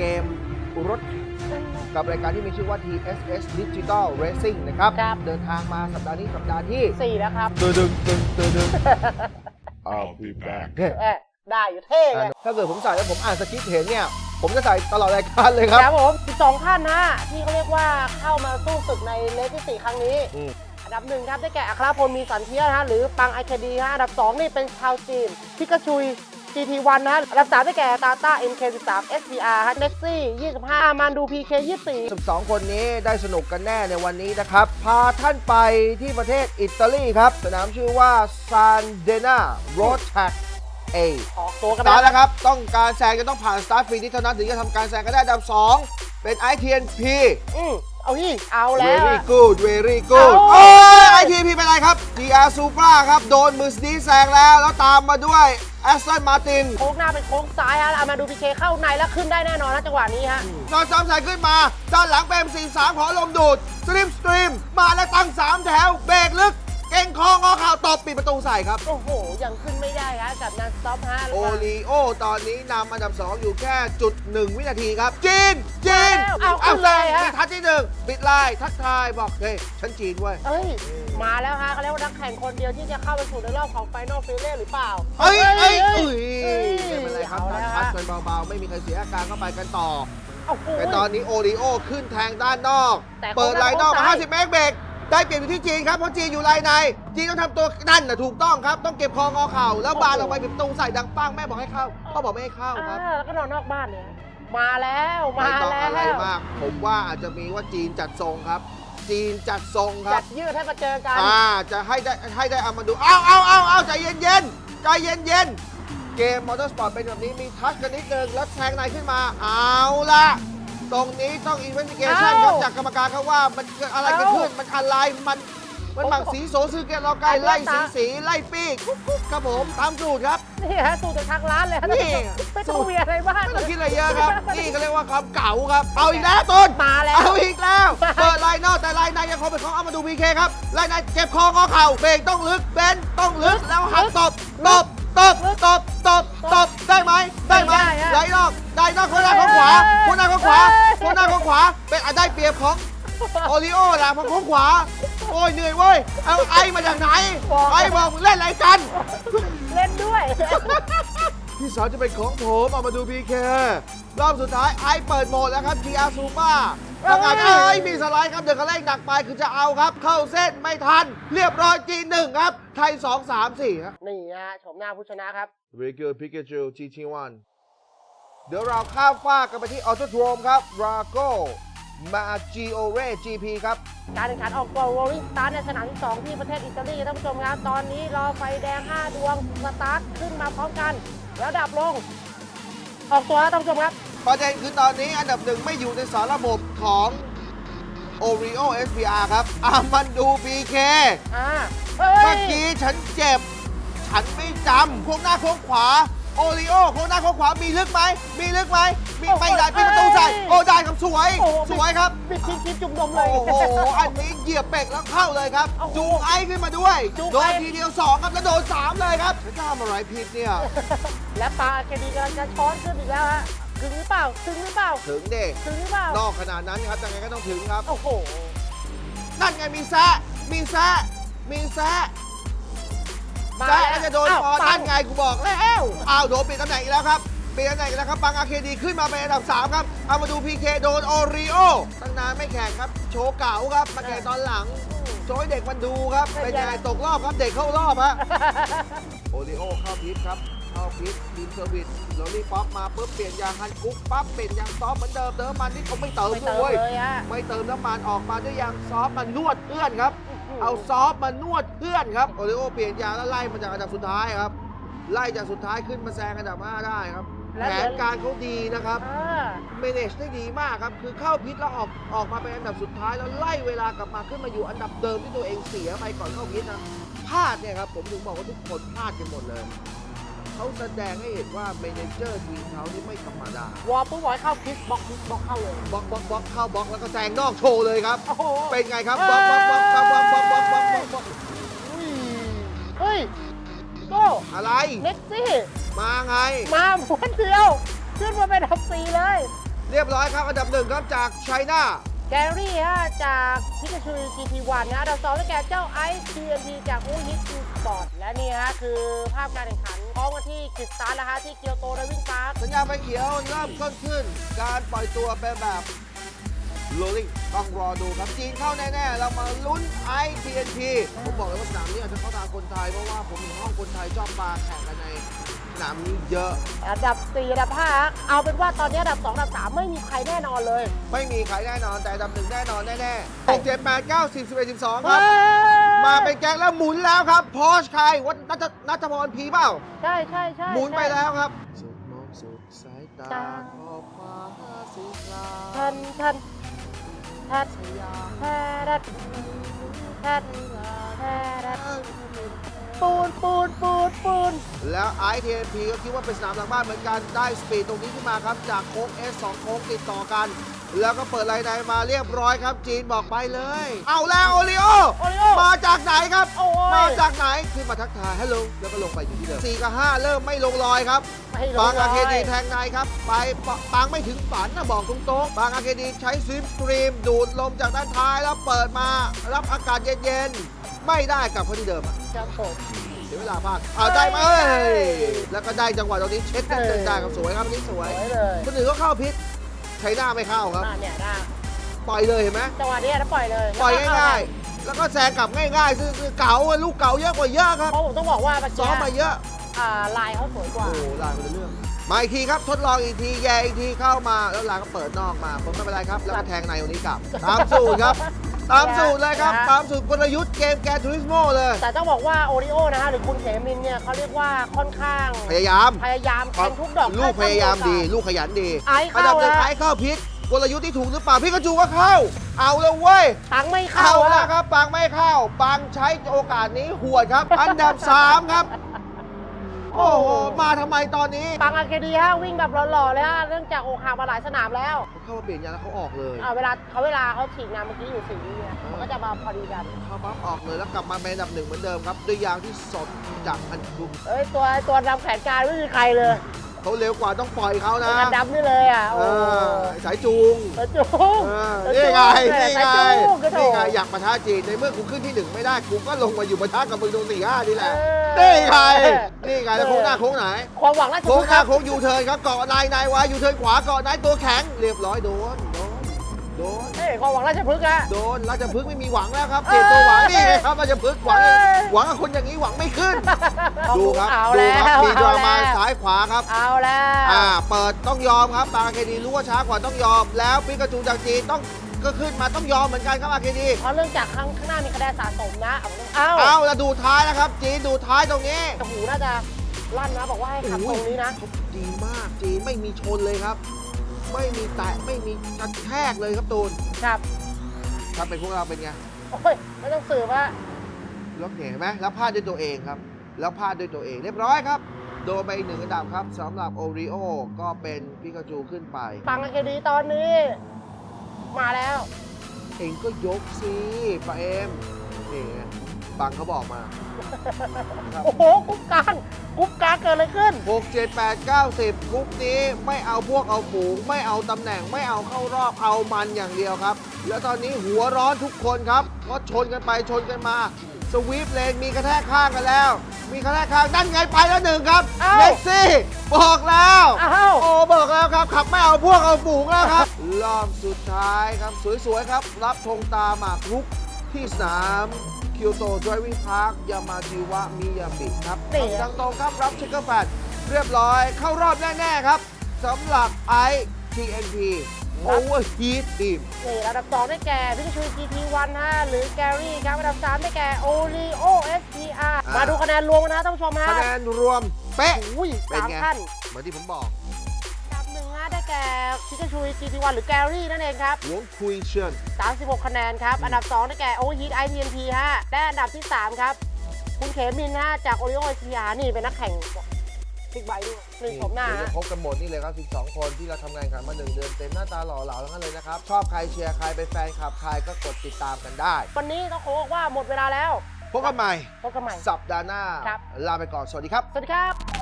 เกมรถกับรายการที่มีชื่อว่า TSS Digital Racing นะครับ ครับ เดินทางมาสัปดาห์นี้สัปดาห์ที่สี่แล้วครับตึงตึงตึงตึงตึง I'll be back เอ๊ะได้อยู่เท่เลย ถ้าเกิดผมใส่แล้วผมอ่านสคริปต์เห็นเนี่ย ผมจะใส่ตลอดรายการเลยครับครับผม12ท่านนะที่เขาเรียกว่าเข้ามาสู้ศึกในเลสที่ 4 ครั้งนี้ อืม อันดับหนึ่งครับได้แก่อัครพลมีสันเทียนะฮะหรือปังไอคดีฮะอันดับ2นี่เป็นชาวจีนพิกาชุย GT1 นะฮะอันดับ3ได้แก่ตาต้า MK13 SPR ฮะเน็กซี่25มันดู PK 24 12 คนนี้ได้สนุกกันแน่ในวันนี้นะครับ พาท่านไปที่ประเทศอิตาลีครับ สนามชื่อว่า San Dena Road Track A ออกตัวกันสตาร์ทไปแล้วครับ ต้องการแซงจะต้องผ่านสตาร์ทฟรีที่เท่านั้นถึงจะทำการแซงกันได้อันดับ 2 เป็น ITNP อืม เอาที่เอาแล้ว very good very good เอา โอ้ย ITNP เป็นไรครับ GR Supra ครับ โดนมือสตีแซงแล้ว แล้วตามมาด้วย Aston Martin โค้งหน้าเป็นโค้งซ้ายฮะเอามาดู PK เข้าในแล้วขึ้นได้แน่นอนนะจังหวะนี้ฮะ นอนซ้ำใส่ขึ้นมาด้านหลังเป็น M43 ขอลมดูดสตรีมสตรีม มาแล้วตั้ง 3 แถว เบรกลึก เก่งคองอข่าวตบปิดประตูใส่ครับ โอ้โห ยังขึ้นไม่ได้ฮะกับนันสต็อปฮะโอลีโอตอนนี้นำอันดับ 2 อยู่แค่จุด1วินาทีครับจีนจีนเอาเอาขึ้นแซเลยงฮะมีทัดที่หนึ่งปิดไลน์ทักทายบอกเฮ้ยฉันจีนเว้ยเอ้ย มาแล้วฮะเขาเรียกว่านักแข่งคนเดียวที่จะเข้าไปสู่ในรอบของไฟนอลฟิลเล่หรือเปล่าเอ้ยเอ้ยเอ้เอ้ยยเอ้ยไม่เป็นไรครับเอาแล้วทัดฮะกันเบาๆไม่มีใครเสียอาการเข้าไปกันต่อโอ้โหแต่ตอนนี้โอริโอขึ้นแทงด้านนอกแต่เปิดไลน์นอกโค้งมาซ้าย50 เมตรเบรก ได้เปรียบอยู่ที่จีนครับเพราะจีนอยู่ไลน์ในจีนต้องทำตัวนั่นนะถูกต้องครับต้องเก็บคองอเข่าแล้วบานออกไปปิดประตูใส่ดังปังแม่บอกให้เข้าพ่อบอกไม่ให้เข้าครับ อ่าแล้วก็นอนนอกบ้านเนี่ย มาแล้วมาไม่ต้องแล้อะไรวมาก ผมว่าอาจจะมีว่าจีนจัดทรงครับ จีนจัดทรงคจัรับ ดยืดให้มาเจอกัน อ่า จะให้ได้ให้ได้เอามาดู เอาเอาเอาเอาใจเย็นเย็นๆใจเย็นเย็นๆเกมมอเตอร์สปอร์ตเป็นแบบนี้มีทัชกันนิดนึงแล้วแทงในขึ้นมา เอาละ ตรงนี้ต้องอินเวสติเกชันครับ เอ้าจากกรรมการเขาว่ามันเกิดอะไรกันเอ้าขึ้น มันอะไรมันมันหมักสีโสซื้อแกนเราไกลอันนี้ไล่สีตาสีไล่ปีกกุ๊กกุ๊กครับผมตามสูตรครับ นี่ฮะสู่จากทางร้านเลยฮะนี่ ไม่ต้องมีอะไรบ้าง ไม่ต้องคิดอะไรเยอะครับ นี่ก็เรียกว่าความเก่าครับ เอาอีกแล้วต้นมาแล้วเอาอีกแล้วเปิดไลน์นอกแต่ไลน์ในยังคงเป็นของเอามาดูพีเคครับไลน์ในเก็บคอข้อเข่าเบรกต้องลึกเบนต้องลึกแล้วหักตบตบตบตบตบตบได้ไหมได้ไหมไม่ได้ฮะไลน์นอกได้นอกคนหน้าของขวาคนหน้าของขวาเอ้ยคนหน้าของขวา เป็นอันได้เปรียบของโอริโอนะเพราะของขวา โอ้ยเหนื่อยเว้ย เอาไอมาจากไหน ไอบอกมึงเล่นอะไรกัน เล่นด้วย ที่สามจะเป็นของผมเอามาดูพีเครอบสุดท้ายไอเปิดโหมดแล้วครับ GR Super ประกาศเอ้ยเอ้ยมีสไลด์ครับเดินกระเล่งดักไปคือจะเอาครับ เข้าเส้นไม่ทัน เรียบร้อย G1 ครับ ไทย2 3 4ครับนี่ฮะชมหน้าผู้ชนะครับ Very good Pikachu GT1 เดี๋ยวเราข้ามฟากกันไปที่ออโต d ร o มครับ Rago มา Giore GP ครับ การแข่งขันออกบอลโรลลิ่งสตาร์ทในสนามที่ 2 ที่ประเทศอิตาลีท่านผู้ชมครับ ตอนนี้รอไฟแดง 5 ดวงสตาร์ทขึ้นมาพร้อมกันแล้วดับลง ออกตัวครับท่านผู้ชมครับ ประเด็นคือตอนนี้อันดับหนึ่งไม่อยู่ในสารระบบของ Oreo SPR ครับอามันดู PK อ่าเฮ้เมื่อยกี้ฉันเจ็บ ฉันไม่จำโค้งหน้าโค้งขวา โอริโอโค้งหน้าโค้งขวา มีลึกไหม มีลึกไหม มีไม่ได้ปิดประตูใส่โอ้ได้ครับสวย โอ้โห สวยครับ บิดชิดชิดจุ่มนมเลย โอ้โห อันนี้เหยียบเบรกแล้วเข้าเลยครับ โอ้โหจูงไอ้ขึ้นมาด้วย จูงโดไอ้ นทีเดียวสองครับแล้วโดนสามเลยครับฉันจะทำอะไรผิดเนี่ย และปลาเคดีกำลังจะช้อนขึ้นอีกแล้วฮะถึงหรือเปล่าถึงหรือเปล่าถึงเด็ถึงหรือเปล่านอกขนาดนั้นครับยังไงก็ต้องถึงครับ โอ้โห นั่นไงมีแซะมีแซะมีแซะ มาแซะแล้วจะโดนอ้าวฟอปันั่งนไงกูบอกแล้วอ้าวโดนปิดตำแหน่งอีกแล้วครับเปลี่ยนตำแหน่งอีกแล้วครับบังอาเคดีขึ้นมาเป็นอันดับ3ครับเอามาดู PK โดนโอริโอตั้งนานไม่แข่งครับ โชว์เก่าครับมาแข่งตอนหลัง โชว์ให้เด็กมันดูครับเป็นยังไงตกรอบครับเด็กเข้ารอบฮะโอริโอเข้าพิษครับเข้าพิษทีมเซอร์วิสโรลลี่ป๊อปมาปุ๊บเปลี่ยนยางฮันกุ๊กปั๊บเปลี่ยนยางซอฟต์เหมือนเดิมเติมมันที่เขาไม่เติมไม่ด้เติมวยเลยฮะไม่เติมน้ำมันออกมาด้วยยางซอฟต์มันนวดเอื้อนครับ เอาซอฟต์มานวดเพื่อนครับโอริโอเปลี่ยนยางแล้วไล่มาจากอันดับสุดท้ายครับ ไล่จากสุดท้ายขึ้นมาแซงอันดับ5ได้ครับแล้วแผเดี๋ยนวการเขาดีนะครับอ่าเมเนจได้ดีมากครับ คือเข้าพิษแล้วออกออกมาเป็นอันดับสุดท้ายแล้วไล่เวลากลับมาขึ้นมาอยู่อันดับเดิมที่ตัวเองเสียไปก่อนเข้าพิษนะพลาดเนี่ยครับผมถึงบอกว่าทุกคนพลาดกันหมดเลย เขาแสดงให้เห็นว่าเมเนเจอร์ทีมเขานี่ไม่ธรรมดาวอลปุ๊บบอกให้เข้าพิสบล็อกพิสบล็อกเข้าเลย บล็อกบล็อกบล็อกเข้าบล็อกแล้วก็แซงนอกโชว์เลยครับ โอ้โหเป็นไงครับบล็อกบล็อกบล็อกบล็อกบล็อกบล็อกบล็อกบล็อกบล็อกบล็อกอุ้ยเฮ้ยโก้อะไรเน็กซี่มาไง มาหมุนเดียว ขึ้นมาเป็นอันดับสี่เลย เรียบร้อยครับอันดับหนึ่งครับจากไชน่า แกรี่ฮะจากพิกาชู GT1 นะอันดับสองได้แก่เจ้าไอซ์ TNT จากอูฮิตสปอร์ตและนี่ฮะคือภาพการแข่งขันพร้อมกันที่กิสตาร์แล้วฮะที่เกียวโตไดวิ่งพาร์คสัญญาณไฟเขียวเริ่มต้นขึ้น การปล่อยตัวเป็นแบบ rolling ต้องรอดูครับจีนเข้าแน่ ๆ เรามาลุ้น ITNT ผมบอกเลยว่าสนามนี้อาจจะเข้าทางคนไทย เพราะว่าผมเห็นห้องคนไทยชอบปาแข่งกันใน สนามนี้เยอะ อันดับ4อันดับ5เอาเป็นว่าตอนนี้อันดับ2อันดับ3ไม่มีใครแน่นอนเลย ไม่มีใครแน่นอนแต่อันดับหนึ่งแน่นอนแน่ๆ6 7 8 9 10 11 12คเฮ้รับยมาเป็นแก๊งแล้วหมุนแล้วครับพอชใครวัดนัทนัทพรพีเปล่า ใช่ใช่ใช่หมุนไปใช่แล้วครับสุดมองสุดสายตาตาขอบฟ้าสีคราทันทันทันสยามแทรัดแทรัดแทรัด ปูนปูนปูนปูนแล้ว ITMP ก็คิดว่าเป็นสนามหลังบ้านเหมือนกันได้สปีดตรงนี้ขึ้นมาครับ จากโค้ง S 2โค้งติดต่อกัน แล้วก็เปิดไลน์ในมาเรียบร้อยครับ จีนบอกไปเลย เอาแล้วโอริโอโอริโอมาจากไหนครับ โอ้ย มาจากไหนขึ้นมาทักทายฮัลโหลแล้วก็ลงไปอยู่ที่เดิม4กับ5เริ่มไม่ลงรอยครับไม่ลบางงอาเคลดียแทงในครับ ไปปะปางไม่ถึงฝันนะบอกตรงๆบางอาเคดีใช้สวิมสตรีมดูดลมจากด้านท้ายแล้วเปิดมารับอากาศเย็นๆ ไม่ได้กลับพอที่เดิมอะครับผมเสียเวลามากเอาได้ไหมเอ้ยแล้วก็ได้จังหวะตรงนี้เช็ดกันเออได้ครับสวยครับอันนี้สสววยยเลยคนอื่นก็เข้าพิษใช้หน้าไม่เข้าครับน่าเนี่ยน่าปล่อยเลยเห็นไหมจังหวะนี้นะปล่อยเลยปล่อยง่ายๆ แล้วก็แซงกลับง่ายๆซึ่งเก่าอะลูกเก่าเยอะกว่าเยอะครับเพราะผมต้องบอกว่าเมื่อซ้กี้อมมาเยอะ อ่าลายเขาสวยกว่า โอ้ลายมันเรื่อง มาอีกทีครับทดลองอีกทีแย่อีกทีเข้ามาแล้วลายก็เปิดนอกมาผมไม่เป็นไรครับ แล้วก็แทงในตรงนี้กลับตามสูตรครับ ตามสูตรเลยครับตามสูตรกลยุทธ์เกมแกทูริสโมเลย แต่ต้องบอกว่าโอริโอนะฮะหรือคุณเขมินเนี่ยเขาเรียกว่าค่อนข้างพยายามพยายามแทงทุกดอกลูกพยายามดีให้ลูกขยันดีไอ้อัเข้านดับหนึ่งแล้วไอ้เข้าพิษกลยุทธ์ที่ถูกหรือเปล่าพี่กระจูก็เข้า เอาแล้วเว้ย ตังไม่เข้าเอาแล้วอะ ครับ ปังไม่เข้า ปังใช้โอกาสนี้หวดครับ อันดับ 3 ครับโอ้โห มาทำไมตอนนี้ปังอาเคดีฮะวิ่งแบบหล่อๆเลยฮะเนื่องจากอกหักมาหลายสนามแล้วเขาเข้ามาเปลี่ยนยางแล้วเขาออกเลยอ่าเวลาเขาเวลาเขาฉีกน้ำเมื่อกี้อยู่สีนี้เนี่ยมันก็จะมาพอดีกันเข้าปั๊บออกเลยแล้วกลับมาเป็นอันดับหนึ่งเหมือนเดิมครับ ด้วยยางที่สดจากอันดุมเอ้ยตัวตัวนำแขนกายไม่มีใครเลย เขาเร็วกว่าต้องปล่อยเขานะกระดับนี่เลยอะเอโอ้อสายจูงกระจุงเออกระนี่จุงไงแหม่นี่ไงกระจุงกระโถ นี่ไงอยากปะทะจีนในเมื่อกูขึ้นที่หนึ่งไม่ได้กูก็ลงมาอยู่ปะทะกับมึงตรงสี่ห้านี่แหละเออนี่ไงนี่ไงแล้วโค้งหน้าโค้งไหน ความหวังราชโค้บุงรีหคน้ารับ โค้งยูเทิร์นครับเกาะนายนายไว้ยูเทิร์นขวาเกาะนายตัวแข็งเรียบร้อยโดนโดน โดน เฮ้ยความหวังราชพฤกษ์อะ โดนราชพฤกษ์ไม่มีหวังแล้วครับเปลี่ยนตัวหวังนี่ไงครับราชพฤกษ์หวังเอ้ยหวังกับคนอย่างนี้หวังไม่ขึ้น ดูครับเอาดูแล้ครับวมีดราม่าเอแล้ว ซ้ายขวาครับ เอาแล้ว อ่า เปิดต้องยอมครับบางอาเคดีรู้ว่าช้ากว่าต้องยอม แล้วปิกาจูจากจีนต้องก็ขึ้นมาต้องยอมเหมือนกันครับอาเคดีเพราะเรื่องจากข้างข้างหน้ามีคะแนนสะสมนะเอาเอาเอาแล้วดูท้ายนะครับ จีนดูท้ายตรงนี้แต่หูน่าจะลั่นนะบอกว่าให้ขับตรงนี้นะเขาดีมากจีนไม่มีชนเลยครับ ไม่มีแตะไม่มีกระแทกเลยครับตูนครับถ้าเป็นพวกเราเป็นไงโอ้ยไม่ต้องสืบว่ารถเห็นไหมแล้วพลาดด้วยตัวเองครับ แล้วพลาดด้วยตัวเองเรียบร้อยครับ โดนไปอีกหนึ่งอันดับครับสำหรับโอริโอก็เป็นปิกาจูขึ้นไป ปังอาเคดีตอนนี้ มาแล้ว เองก็ยกสิปะเอมนี่ไง บังเขาบอกมาครับ โอ้โหกุ๊บกลางกุ๊บกลางเกิดอะไรขึ้น 6 7 8 9 10กรุ๊ปนี้ไม่เอาพวกเอาฝูงไม่เอาตำแหน่งไม่เอาเข้ารอบเอามันอย่างเดียวครับ แล้วตอนนี้หัวร้อนทุกคนครับก็ชนกันไปชนกันมา สวีปเลนมีกระแทกข้างกันแล้ว มีกระแทกข้างนั่นไงไปแล้วหนึ่งครับเอ้าเล็กซี่บอกแล้ว อ้าว โอ้บอกแล้วครับ ขับไม่เอาพวกเอาฝูงแล้วครับ รอบสุดท้ายครับ สวย ๆ ครับ รับธงตาหมากรุกที่สนาม คิวโตดร i วิ่งพาร์คยามาจิวะมิยาบิครับนี่ทางตรงครับรับเช็คเกอร์แฟดเรียบร้อยเข้ารอบแน่ ๆ ครับสำหรับไอ TNP Overheat Team นี่อันดับ 2 ได้แก่พิกาชู GT1 ฮะหรือแกรี่ครับอันดับ 3 ได้แก่โอริโอ SPR อ่าม มาดูคะแนนรวมกันนะท่านผู้ชมฮะคะแนนรวมเป๊ะ อุ้ยเป็นสามไง ท่าน เหมือนที่ผมบอกอันดับห นึ่งฮะได้แก่พิกาชู GT1 หรือแกรี่นั่นเองครับ หลวงคุยเชิญ36 คะแนนครับ อันดับ 2 ได้แก่โอฮิต ITNP ฮะและอันดับที่ 3 ครับ คุณเขมินฮะจากโอริโอ SPR นี่เป็นนักแข่งบิ๊กไบค์ด้วยนี่ชมหน้าเดี๋ยวฮะจะพบกันหมดนี่เลยครับ 12 คนที่เราทำงานกันมาหนึ่งเดือนเต็มหน้าตาหล่อเหลาทั้งนั้นเลยนะครับ ชอบใครเชียร์ใครเป็นแฟนคลับใครก็กดติดตามกันได้ วันนี้ต้องขอบอกว่าหมดเวลาแล้วพบกันใหม่ พบกันใหม่ สัปดาห์หน้า ครับ ลาไปก่อน สวัสดีครับ สวัสดีครับ